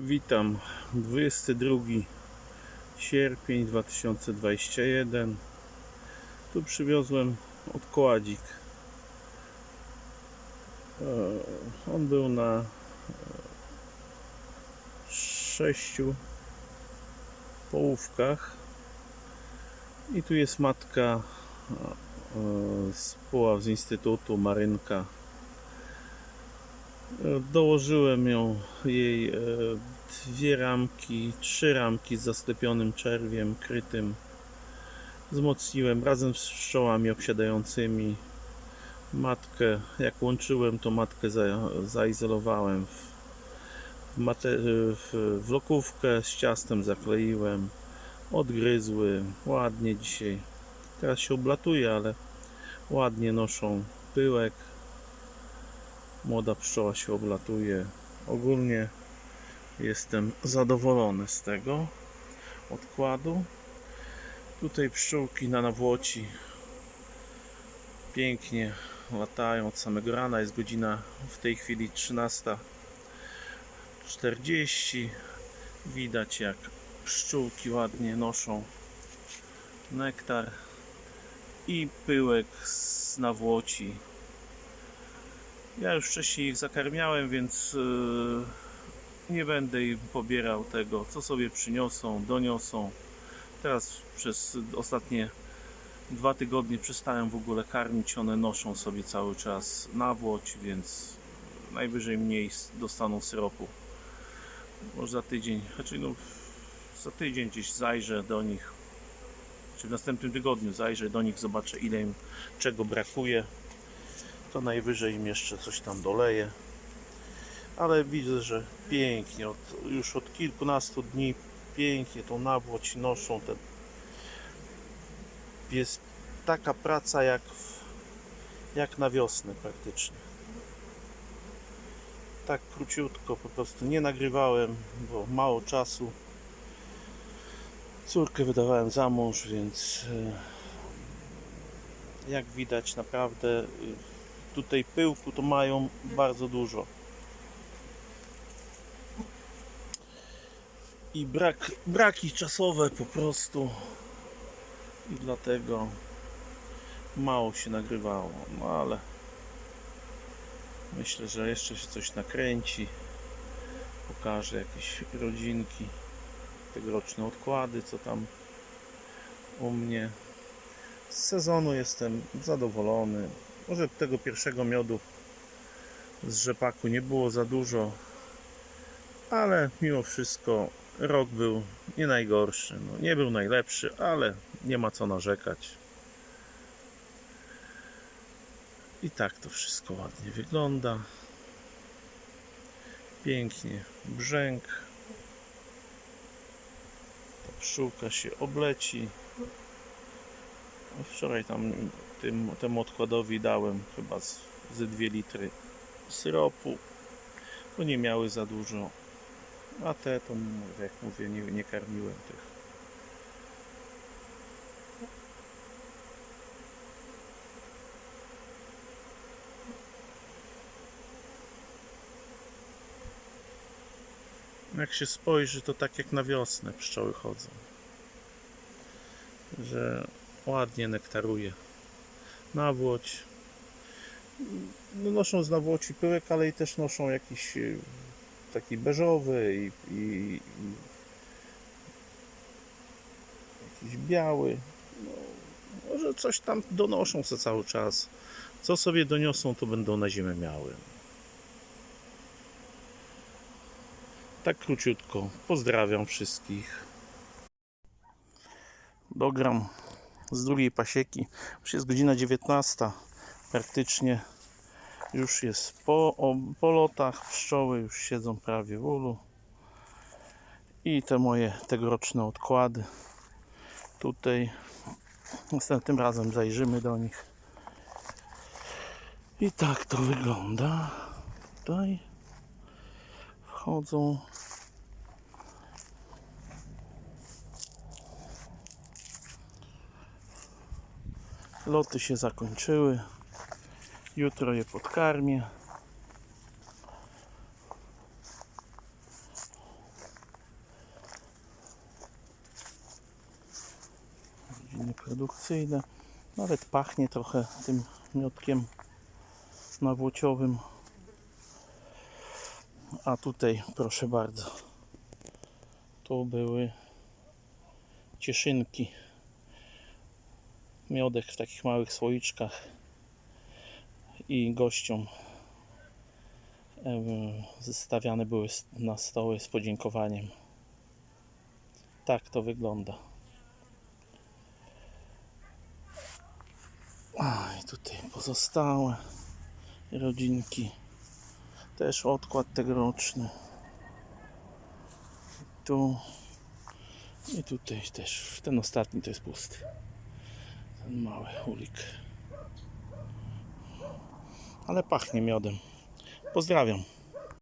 Witam. 22 sierpień 2021. Tu przywiozłem odkładzik. E, On był na e, sześciu połówkach. I tu jest matka e, z puław z Instytutu Marynka. E, Dołożyłem ją jej e, dwie ramki, trzy ramki z zasklepionym czerwiem krytym. Wzmocniłem razem z pszczołami obsiadającymi. Matkę, jak łączyłem, to matkę za, zaizolowałem w, w, mate, w, w lokówkę, z ciastem zakleiłem. Odgryzły, ładnie dzisiaj. Teraz się oblatuje, ale ładnie noszą pyłek młoda pszczoła się oblatuje. Ogólnie jestem zadowolony z tego odkładu. Tutaj pszczółki na nawłoci pięknie latają od samego rana. Jest godzina w tej chwili 13.40. Widać jak pszczółki ładnie noszą nektar i pyłek z nawłoci ja już wcześniej ich zakarmiałem, więc yy, nie będę im pobierał tego, co sobie przyniosą, doniosą. Teraz przez ostatnie dwa tygodnie przestałem w ogóle karmić. One noszą sobie cały czas nawłoć, więc najwyżej mniej dostaną syropu. Może za tydzień, znaczy no, za tydzień gdzieś zajrzę do nich. Czy w następnym tygodniu zajrzę do nich, zobaczę ile im czego brakuje to najwyżej im jeszcze coś tam doleję. Ale widzę, że pięknie, od, już od kilkunastu dni pięknie tą nawłoć noszą. Te, jest taka praca jak, w, jak na wiosnę praktycznie. Tak króciutko po prostu nie nagrywałem, bo mało czasu. Córkę wydawałem za mąż, więc e, jak widać naprawdę y, tutaj pyłku to mają bardzo dużo. I brak, braki czasowe po prostu. I dlatego mało się nagrywało. No ale myślę, że jeszcze się coś nakręci. Pokażę jakieś rodzinki, tegoroczne odkłady, co tam u mnie. Z sezonu jestem zadowolony. Może tego pierwszego miodu z rzepaku nie było za dużo, ale mimo wszystko rok był nie najgorszy. No, nie był najlepszy, ale nie ma co narzekać. I tak to wszystko ładnie wygląda. Pięknie brzęk. Ta pszczółka się obleci. Wczoraj tam tym, temu odkładowi dałem chyba z, ze 2 litry syropu, bo nie miały za dużo. A te to, jak mówię, nie, nie karmiłem tych. Jak się spojrzy, to tak jak na wiosnę pszczoły chodzą. Że ładnie nektaruje nawłoć. No, noszą z nawłoci pyłek, ale i też noszą jakiś e, taki beżowy i, i, i jakiś biały. No, może coś tam donoszą se cały czas. Co sobie doniosą, to będą na zimę miały. Tak króciutko. Pozdrawiam wszystkich. Dogram z drugiej pasieki. Już jest godzina 19. Praktycznie już jest po, o, po lotach. Pszczoły już siedzą prawie w ulu. I te moje tegoroczne odkłady. Tutaj następnym razem zajrzymy do nich. I tak to wygląda. Tutaj wchodzą Loty się zakończyły. Jutro je podkarmię. Godziny produkcyjne. Nawet pachnie trochę tym miotkiem nawłociowym. A tutaj proszę bardzo. To były cieszynki. Miodek w takich małych słoiczkach i gościom zestawiane były na stoły z podziękowaniem. Tak to wygląda. A i tutaj pozostałe rodzinki. Też odkład tegoroczny. Tu i tutaj też. Ten ostatni to jest pusty. Mały ulik. Ale pachnie miodem. Pozdrawiam.